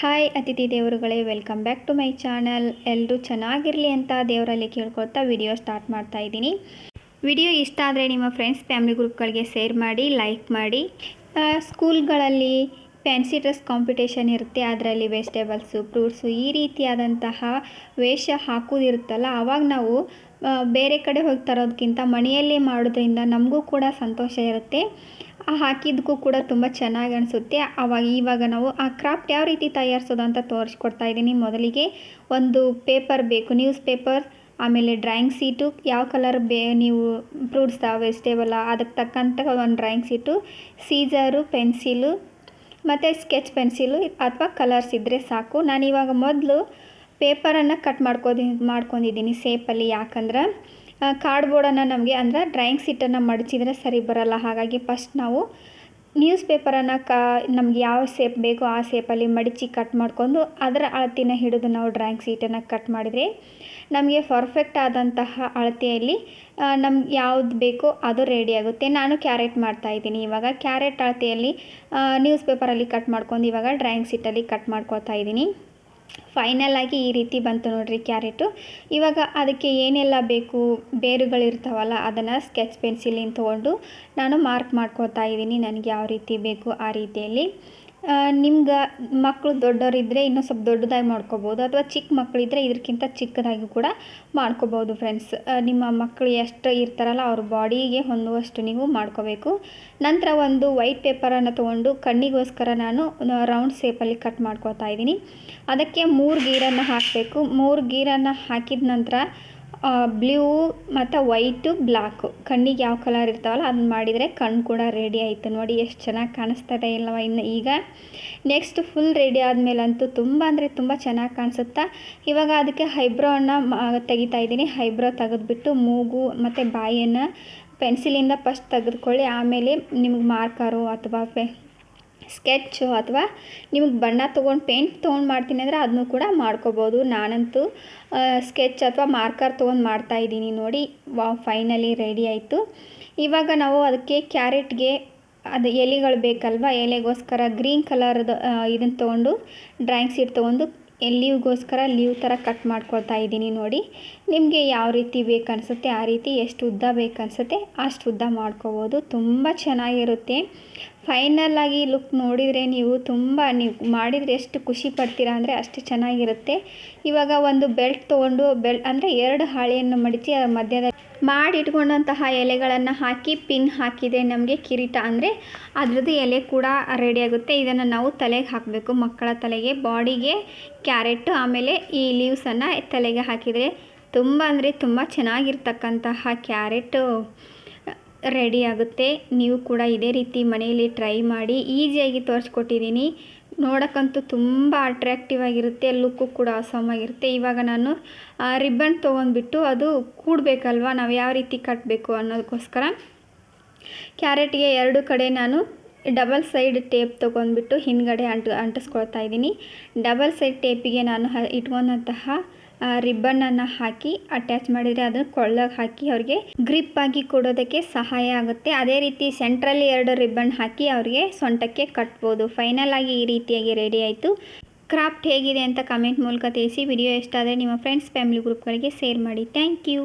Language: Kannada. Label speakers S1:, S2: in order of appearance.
S1: ಹಾಯ್ ಅತಿಥಿ ದೇವರುಗಳೇ, welcome back to my channel. ಎಲ್ಲರೂ ಚೆನ್ನಾಗಿರಲಿ ಅಂತ ದೇವರಲ್ಲಿ ಕೇಳ್ಕೊಳ್ತಾ ವಿಡಿಯೋ ಸ್ಟಾರ್ಟ್ ಮಾಡ್ತಾ ಇದ್ದೀನಿ. ವಿಡಿಯೋ ಇಷ್ಟ ಆದರೆ ನಿಮ್ಮ ಫ್ರೆಂಡ್ಸ್, ಫ್ಯಾಮಿಲಿ ಗ್ರೂಪ್ಗಳಿಗೆ ಶೇರ್ ಮಾಡಿ, ಲೈಕ್ ಮಾಡಿ. ಸ್ಕೂಲ್ಗಳಲ್ಲಿ ಫ್ಯಾನ್ಸಿ ಡ್ರೆಸ್ ಕಾಂಪಿಟೇಷನ್ ಇರುತ್ತೆ. ಅದರಲ್ಲಿ ವೆಜಿಟೇಬಲ್ಸು, ಫ್ರೂಟ್ಸು ಈ ರೀತಿಯಾದಂತಹ ವೇಷ ಹಾಕೋದಿರುತ್ತಲ್ಲ ಆವಾಗ ನಾವು ಬೇರೆ ಕಡೆ ಹೋಗಿ ತರೋದಕ್ಕಿಂತ ಮನೆಯಲ್ಲೇ ಮಾಡೋದ್ರಿಂದ ನಮಗೂ ಕೂಡ ಸಂತೋಷ ಇರುತ್ತೆ. ಹಾಕಿದ್ದಕ್ಕೂ ಕೂಡ ತುಂಬ ಚೆನ್ನಾಗಿ ಅನಿಸುತ್ತೆ. ಆವಾಗ ಇವಾಗ ನಾವು ಆ ಕ್ರಾಫ್ಟ್ ಯಾವ ರೀತಿ ತಯಾರಿಸೋದು ಅಂತ ತೋರಿಸ್ಕೊಡ್ತಾ ಇದ್ದೀನಿ. ಮೊದಲಿಗೆ ಒಂದು ಪೇಪರ್ ಬೇಕು, ನ್ಯೂಸ್ ಪೇಪರ್, ಆಮೇಲೆ ಡ್ರಾಯಿಂಗ್ ಸೀಟು ಯಾವ ಕಲರ್ ಬೇ ನೀವು ಫ್ರೂಟ್ಸ್ ವೆಜಿಟೇಬಲ ಅದಕ್ಕೆ ತಕ್ಕಂಥ ಒಂದು ಡ್ರಾಯಿಂಗ್ ಸೀಟು ಸೀಸರು ಪೆನ್ಸಿಲು, ಮತ್ತು ಸ್ಕೆಚ್ ಪೆನ್ಸಿಲು ಅಥವಾ ಕಲರ್ಸ್ ಇದ್ದರೆ ಸಾಕು. ನಾನು ಇವಾಗ ಮೊದಲು ಪೇಪರನ್ನು ಕಟ್ ಮಾಡ್ಕೋದಿ, ಮಾಡ್ಕೊಂಡಿದ್ದೀನಿ ಸೇಪಲ್ಲಿ. ಯಾಕಂದ್ರೆ ಕಾರ್ಡ್ಬೋರ್ಡನ್ನು ನಮಗೆ ಅಂದ್ರೆ ಡ್ರಾಯಿಂಗ್ ಸೀಟನ್ನು ಮಡಚಿದ್ರೆ ಸರಿ ಬರಲ್ಲ. ಹಾಗಾಗಿ ಫಸ್ಟ್ ನಾವು ನ್ಯೂಸ್ ಪೇಪರನ್ನು ಕ, ನಮ್ಗೆ ಯಾವ ಸೇಪ್ ಬೇಕೋ ಆ ಸೇಪಲ್ಲಿ ಮಡಚಿ ಕಟ್ ಮಾಡ್ಕೊಂಡು ಅದರ ಅಳತೆನ ಹಿಡಿದು ನಾವು ಡ್ರಾಯಿಂಗ್ ಸೀಟನ್ನು ಕಟ್ ಮಾಡಿದರೆ ನಮಗೆ ಪರ್ಫೆಕ್ಟ್ ಆದಂತಹ ಅಳತೆಯಲ್ಲಿ ನಮ್ಗೆ ಯಾವ್ದು ಬೇಕೋ ಅದು ರೆಡಿ ಆಗುತ್ತೆ. ನಾನು ಕ್ಯಾರೆಟ್ ಮಾಡ್ತಾ ಇದ್ದೀನಿ. ಇವಾಗ ಕ್ಯಾರೆಟ್ ಅಳತೆಯಲ್ಲಿ ನ್ಯೂಸ್ ಪೇಪರಲ್ಲಿ ಕಟ್ ಮಾಡ್ಕೊಂಡು ಇವಾಗ ಡ್ರಾಯಿಂಗ್ ಸೀಟಲ್ಲಿ ಕಟ್ ಮಾಡ್ಕೊಳ್ತಾ ಇದ್ದೀನಿ. ಫೈನಲ್ ಆಗಿ ಈ ರೀತಿ ಬಂತು ನೋಡಿರಿ ಕ್ಯಾರೆಟು. ಇವಾಗ ಅದಕ್ಕೆ ಏನೆಲ್ಲ ಬೇಕು, ಬೇರುಗಳಿರ್ತಾವಲ್ಲ ಅದನ್ನು ಸ್ಕೆಚ್ ಪೆನ್ಸಿಲಿಂದ ತೊಗೊಂಡು ನಾನು ಮಾರ್ಕ್ ಮಾಡ್ಕೊತಾ ಇದ್ದೀನಿ ನನಗೆ ಯಾವ ರೀತಿ ಬೇಕು ಆ ರೀತಿಯಲ್ಲಿ. ನಿಮ್ಗೆ ಮಕ್ಕಳು ದೊಡ್ಡವರಿದ್ದರೆ ಇನ್ನೂ ಸ್ವಲ್ಪ ದೊಡ್ಡದಾಗಿ ಮಾಡ್ಕೋಬೋದು ಅಥವಾ ಚಿಕ್ಕ ಮಕ್ಕಳಿದ್ರೆ ಇದಕ್ಕಿಂತ ಚಿಕ್ಕದಾಗಿ ಕೂಡ ಮಾಡ್ಕೋಬೋದು ಫ್ರೆಂಡ್ಸ್ ನಿಮ್ಮ ಮಕ್ಕಳು ಎಷ್ಟು ಇರ್ತಾರಲ್ಲ ಅವ್ರ ಬಾಡಿಗೆ ಹೊಂದುವಷ್ಟು ನೀವು ಮಾಡ್ಕೋಬೇಕು. ನಂತರ ಒಂದು ವೈಟ್ ಪೇಪರನ್ನು ತೊಗೊಂಡು ಕಣ್ಣಿಗೋಸ್ಕರ ನಾನು ರೌಂಡ್ ಶೇಪಲ್ಲಿ ಕಟ್ ಮಾಡ್ಕೊತಾ ಇದ್ದೀನಿ. ಅದಕ್ಕೆ ಮೂರು ಗೀರನ್ನು ಹಾಕಬೇಕು. ಮೂರು ಗೀರನ್ನು ಹಾಕಿದ ನಂತರ ಬ್ಲೂ ಮತ್ತು ವೈಟು ಬ್ಲ್ಯಾಕು ಕಣ್ಣಿಗೆ ಯಾವ ಕಲರ್ ಇರ್ತಾವಲ್ಲ ಅದನ್ನ ಮಾಡಿದರೆ ಕಣ್ಣು ಕೂಡ ರೆಡಿ ಆಯಿತು. ನೋಡಿ ಎಷ್ಟು ಚೆನ್ನಾಗಿ ಕಾಣಿಸ್ತದೆ ಇಲ್ಲವ ಇನ್ನು ಈಗ. ನೆಕ್ಸ್ಟ್ ಫುಲ್ ರೆಡಿ ಆದಮೇಲಂತೂ ತುಂಬ ಅಂದರೆ ತುಂಬ ಚೆನ್ನಾಗಿ ಕಾಣಿಸುತ್ತಾ. ಇವಾಗ ಅದಕ್ಕೆ ಹೈಬ್ರೋವನ್ನು ತೆಗಿತಾ ಇದ್ದೀನಿ. ಹೈಬ್ರೋ ತೆಗೆದ್ಬಿಟ್ಟು ಮೂಗು ಮತ್ತು ಬಾಯಿಯನ್ನು ಪೆನ್ಸಿಲಿಂದ ಫಸ್ಟ್ ತೆಗೆದುಕೊಳ್ಳಿ. ಆಮೇಲೆ ನಿಮಗೆ ಮಾರ್ಕರು ಅಥವಾ ಪೆ ಸ್ಕೆಚ್ಚು ಅಥವಾ ನಿಮಗೆ ಬಣ್ಣ ತೊಗೊಂಡು ಪೇಂಟ್ ತೊಗೊಂಡು ಮಾಡ್ತೀನಿ ಅಂದರೆ ಅದನ್ನು ಕೂಡ ಮಾಡ್ಕೋಬೋದು. ನಾನಂತೂ ಸ್ಕೆಚ್ ಅಥವಾ ಮಾರ್ಕರ್ ತೊಗೊಂಡು ಮಾಡ್ತಾಯಿದ್ದೀನಿ ನೋಡಿ. ವಾ ಫೈನಲಿ ರೆಡಿ ಆಯಿತು. ಇವಾಗ ನಾವು ಅದಕ್ಕೆ ಕ್ಯಾರೆಟ್ಗೆ ಅದು ಎಲೆಗಳು ಬೇಕಲ್ವ? ಎಲೆಗೋಸ್ಕರ ಗ್ರೀನ್ ಕಲರ್ದು ಇದನ್ನು ತೊಗೊಂಡು ಡ್ರಾಯಿಂಗ್ ಶೀಟ್ ತೊಗೊಂಡು ಲೀವ್ಗೋಸ್ಕರ ಲೀವ್ ಥರ ಕಟ್ ಮಾಡ್ಕೊಳ್ತಾ ಇದ್ದೀನಿ ನೋಡಿ. ನಿಮಗೆ ಯಾವ ರೀತಿ ಬೇಕನ್ಸುತ್ತೆ, ಆ ರೀತಿ ಎಷ್ಟು ಉದ್ದ ಬೇಕನ್ಸುತ್ತೆ ಅಷ್ಟು ಉದ್ದ ಮಾಡ್ಕೋಬೋದು. ತುಂಬ ಚೆನ್ನಾಗಿರುತ್ತೆ. ಫೈನಲ್ ಆಗಿ ಲುಕ್ ನೋಡಿದರೆ ನೀವು ತುಂಬ ನೀವು ಮಾಡಿದರೆ ಎಷ್ಟು ಖುಷಿ ಪಡ್ತೀರಾ ಅಂದರೆ ಅಷ್ಟು ಚೆನ್ನಾಗಿರುತ್ತೆ. ಇವಾಗ ಒಂದು ಬೆಲ್ಟ್ ತೊಗೊಂಡು ಬೆಲ್ಟ್ ಅಂದರೆ ಎರಡು ಹಾಳೆಯನ್ನು ಮಡಚಿ ಮಧ್ಯದಲ್ಲಿ ಮಾಡಿಟ್ಕೊಂಡಂತಹ ಎಲೆಗಳನ್ನು ಹಾಕಿ, ಪಿನ್ ಹಾಕಿದರೆ ನಮಗೆ ಕಿರೀಟ ಅಂದರೆ ಅದರದ್ದು ಎಲೆ ಕೂಡ ರೆಡಿ ಆಗುತ್ತೆ. ಇದನ್ನು ನಾವು ತಲೆಗೆ ಹಾಕಬೇಕು. ಮಕ್ಕಳ ತಲೆಗೆ, ಬಾಡಿಗೆ, ಕ್ಯಾರೆಟ್, ಆಮೇಲೆ ಈ ಲೀವ್ಸನ್ನು ತಲೆಗೆ ಹಾಕಿದರೆ ತುಂಬ ಅಂದರೆ ತುಂಬ ಚೆನ್ನಾಗಿರ್ತಕ್ಕಂತಹ ಕ್ಯಾರೆಟು ರೆಡಿ ಆಗುತ್ತೆ. ನೀವು ಕೂಡ ಇದೇ ರೀತಿ ಮನೆಯಲ್ಲಿ ಟ್ರೈ ಮಾಡಿ ಈಸಿಯಾಗಿ ತೋರಿಸ್ಕೊಟ್ಟಿದ್ದೀನಿ. ನೋಡೋಕ್ಕಂತೂ ತುಂಬ ಅಟ್ರ್ಯಾಕ್ಟಿವ್ ಆಗಿರುತ್ತೆ ಲುಕ್ಕು ಕೂಡ ಆಗಿರುತ್ತೆ. ಇವಾಗ ನಾನು ರಿಬ್ಬನ್ ತೊಗೊಂಡ್ಬಿಟ್ಟು ಅದು ಕೂಡಬೇಕಲ್ವ? ನಾವು ಯಾವ ರೀತಿ ಕಟ್ಟಬೇಕು ಅನ್ನೋದಕ್ಕೋಸ್ಕರ. ಕ್ಯಾರೆಟ್ಗೆ ಎರಡು ಕಡೆ ನಾನು ಡಬಲ್ ಸೈಡ್ ಟೇಪ್ ತೊಗೊಂಡ್ಬಿಟ್ಟು ಹಿಂದ್ಗಡೆ ಅಂಟು, ಅಂಟಿಸ್ಕೊಳ್ತಾ ಇದ್ದೀನಿ. ಡಬಲ್ ಸೈಡ್ ಟೇಪಿಗೆ ನಾನು ಇಟ್ಕೊಂಡಂತಹ ರಿಬ್ಬನನ್ನು ಹಾಕಿ ಅಟ್ಯಾಚ್ ಮಾಡಿದರೆ ಅದನ್ನು ಕೊಳ್ಳಗೆ ಹಾಕಿ ಅವ್ರಿಗೆ ಗ್ರಿಪ್ ಆಗಿ ಕೊಡೋದಕ್ಕೆ ಸಹಾಯ ಆಗುತ್ತೆ. ಅದೇ ರೀತಿ ಸೆಂಟ್ರಲ್ಲಿ ಎರಡು ರಿಬ್ಬನ್ ಹಾಕಿ ಅವ್ರಿಗೆ ಸೊಂಟಕ್ಕೆ ಕಟ್ಬೋದು. ಫೈನಲ್ ಆಗಿ ಈ ರೀತಿಯಾಗಿ ರೆಡಿ ಆಯಿತು. ಕ್ರಾಫ್ಟ್ ಹೇಗಿದೆ ಅಂತ ಕಮೆಂಟ್ ಮೂಲಕ ತಿಳಿಸಿ. ವಿಡಿಯೋ ಎಷ್ಟಾದರೆ ನಿಮ್ಮ ಫ್ರೆಂಡ್ಸ್ ಫ್ಯಾಮಿಲಿ ಗ್ರೂಪ್ಗಳಿಗೆ ಶೇರ್ ಮಾಡಿ. Thank you